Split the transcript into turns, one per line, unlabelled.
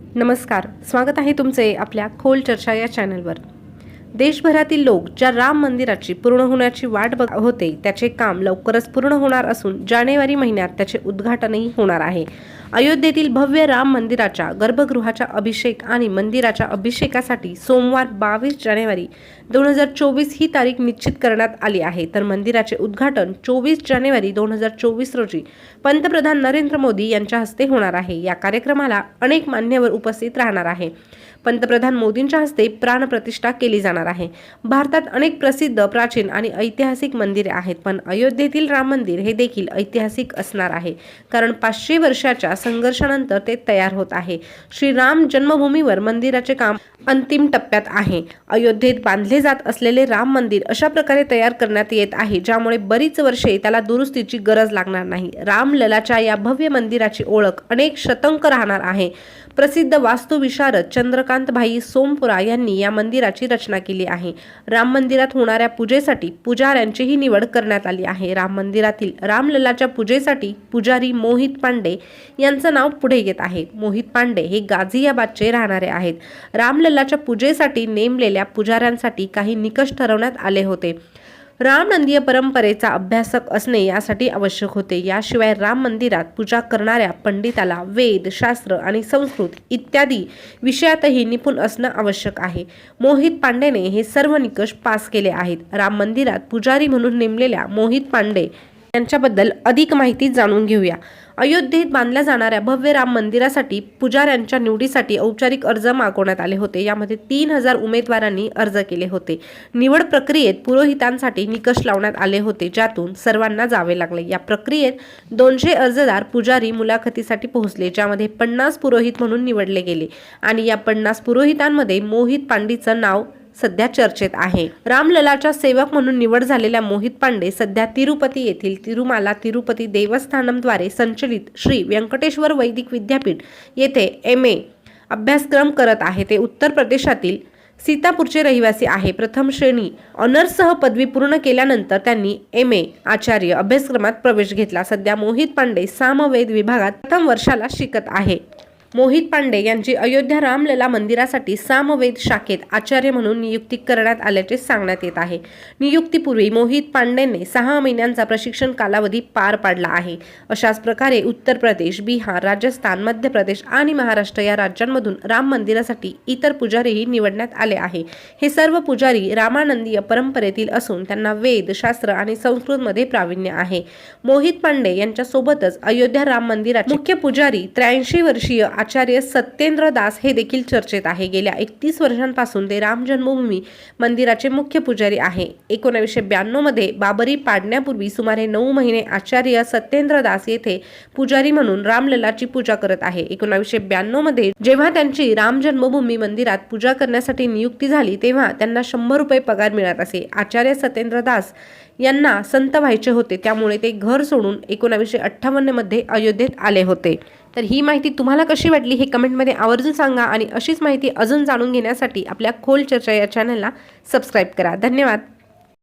नमस्कार स्वागत आहे तुमचे आपल्या खोल चर्चा या चॅनलवर. देशभरातील लोक ज्या राम मंदिराची पूर्ण होण्याची वाट बघ होते त्याचे काम लवकरच पूर्ण होणार असून जानेवारी महिन्यात त्याचे उद्घाटनही होणार आहे. अयोध्येतील भव्य राम मंदिराच्या गर्भगृहाच्या अभिषेक आणि मंदिराच्या अभिषेकासाठी सोमवार बावीस जानेवारी दोन हजार चोवीस ही तारीख निश्चित करण्यात आली आहे. तर मंदिराचे उद्घाटन चोवीस जानेवारी दोन हजार चोवीस रोजी पंतप्रधान नरेंद्र मोदी यांच्या हस्ते होणार आहे. या कार्यक्रमाला अनेक मान्यवर उपस्थित राहणार आहे. पंतप्रधान मोदींच्या हस्ते प्राणप्रतिष्ठा केली जाणार आहे. भारतात अनेक प्रसिद्ध प्राचीन आणि ऐतिहासिक मंदिरे आहेत पण अयोध्येतील राम मंदिर हे देखील ऐतिहासिक असणार आहे. कारण पाचशे वर्षाच्या संघर्षानंतर ते तयार होत आहे. श्रीराम जन्मभूमीवर मंदिराचे काम अंतिम टप्प्यात आहे. अयोध्येत बांधले जात असलेले राम मंदिर अशा प्रकारे तयार करण्यात येत आहे ज्यामुळे बरीच वर्षे त्याला दुरुस्तीची गरज लागणार नाही. रामललाच्या या भव्य मंदिराची ओळख अनेक शतंक राहणार आहे. प्रसिद्ध वास्तुविशारद चंद्रका भाई सोमपुरा यांनी या मंदिराची रचना केली आहे. राम मंदिरात होणाऱ्या पूजेसाठी पुजाऱ्यांचीही निवड करण्यात आली आहे. राम मंदिरातील रामललाच्या पूजेसाठी पुजारी मोहित पांडे यांचं नाव पुढे येत आहे. मोहित पांडे हे गाझियाबादचे राहणारे आहेत. रामललाच्या पूजेसाठी नेमलेल्या पुजाऱ्यांसाठी काही निकष ठरवण्यात आले होते. रामनंदीय परंपरेचा अभ्यासक असणे यासाठी आवश्यक होते. याशिवाय राम मंदिरात पूजा करणाऱ्या पंडिताला वेद शास्त्र आणि संस्कृत इत्यादी विषयातही निपुण असणं आवश्यक आहे. मोहित पांडेने हे सर्व निकष पास केले आहेत. राम मंदिरात पुजारी म्हणून नेमलेल्या मोहित पांडे यांच्याबद्दल अधिक माहिती जाणून घेऊया. अयोध्येत बांधल्या जाणाऱ्या भव्य राम मंदिरासाठी पुजाऱ्यांच्या निवडीसाठी औपचारिक अर्ज मागवण्यात आले होते. यामध्ये तीन हजार उमेदवारांनी अर्ज केले होते. निवड प्रक्रियेत पुरोहितांसाठी निकष लावण्यात आले होते ज्यातून सर्वांना जावे लागले. या प्रक्रियेत दोनशे अर्जदार पुजारी मुलाखतीसाठी पोहोचले ज्यामध्ये पन्नास पुरोहित म्हणून निवडले गेले आणि या पन्नास पुरोहितांमध्ये मोहित पांडीचं नाव सध्या चर्चेत आहे. रामललाच्या सेवक म्हणून निवड झालेल्या मोहित पांडे सध्या तिरुपती येथील तिरुमाला तिरुपती देवस्थानमद्वारे संचलित श्री व्यंकटेश्वर वैदिक विद्यापीठ येथे एम ए अभ्यासक्रम करत आहे. ते उत्तर प्रदेशातील सीतापूरचे रहिवासी आहे. प्रथम श्रेणी ऑनर्ससह पदवी पूर्ण केल्यानंतर त्यांनी एम ए आचार्य अभ्यासक्रमात प्रवेश घेतला. सध्या मोहित पांडे सामवेद विभागात प्रथम वर्षाला शिकत आहे. मोहित पांडे यांची अयोध्या रामलला मंदिरासाठी सामवेद शाखेत आचार्य म्हणून नियुक्ती करण्यात आल्याचे सांगण्यात येत आहे. नियुक्तीपूर्वी मोहित पांडेंनी सहा महिन्यांचा प्रशिक्षण कालावधी पार पाडला आहे. अशाच प्रकारे उत्तर प्रदेश बिहार राजस्थान मध्य प्रदेश आणि महाराष्ट्र या राज्यांमधून राम मंदिरासाठी इतर पुजारीही निवडण्यात आले आहे. हे सर्व पुजारी रामानंदीय परंपरेतील असून त्यांना वेद शास्त्र आणि संस्कृतमध्ये प्रावीण्य आहे. मोहित पांडे यांच्यासोबतच अयोध्या राम मंदिराचे मुख्य पुजारी त्र्याऐंशी वर्षीय आचार्य सत्येंद्र दास हे देखील चर्चेत आहे. गेल्या एकतीस वर्षांपासून ते राम जन्मभूमी मंदिराचे मुख्य पुजारी आहे. एकोणावीसशे ब्याण्णवमध्ये बाबरी पाडण्यापूर्वी सुमारे नऊ महिने आचार्य सत्येंद्र दास येथे पुजारी म्हणून रामललाची पूजा करत आहे. एकोणावीसशे ब्याण्णवमध्ये जेव्हा त्यांची राम जन्मभूमी मंदिरात पूजा करण्यासाठी नियुक्ती झाली तेव्हा त्यांना शंभर रुपये पगार मिळत असे. आचार्य सत्येंद्र दास यांना संत व्हायचे होते त्यामुळे ते घर सोडून एकोणावीसशे अठ्ठावन्नमध्ये अयोध्येत आले होते. तर ही माहिती तुम्हाला कशी वाटली हे कमेंटमध्ये आवर्जून सांगा आणि अशीच माहिती अजून जाणून घेण्यासाठी आपल्या खोल चर्चा या चॅनलला सबस्क्राईब करा. धन्यवाद.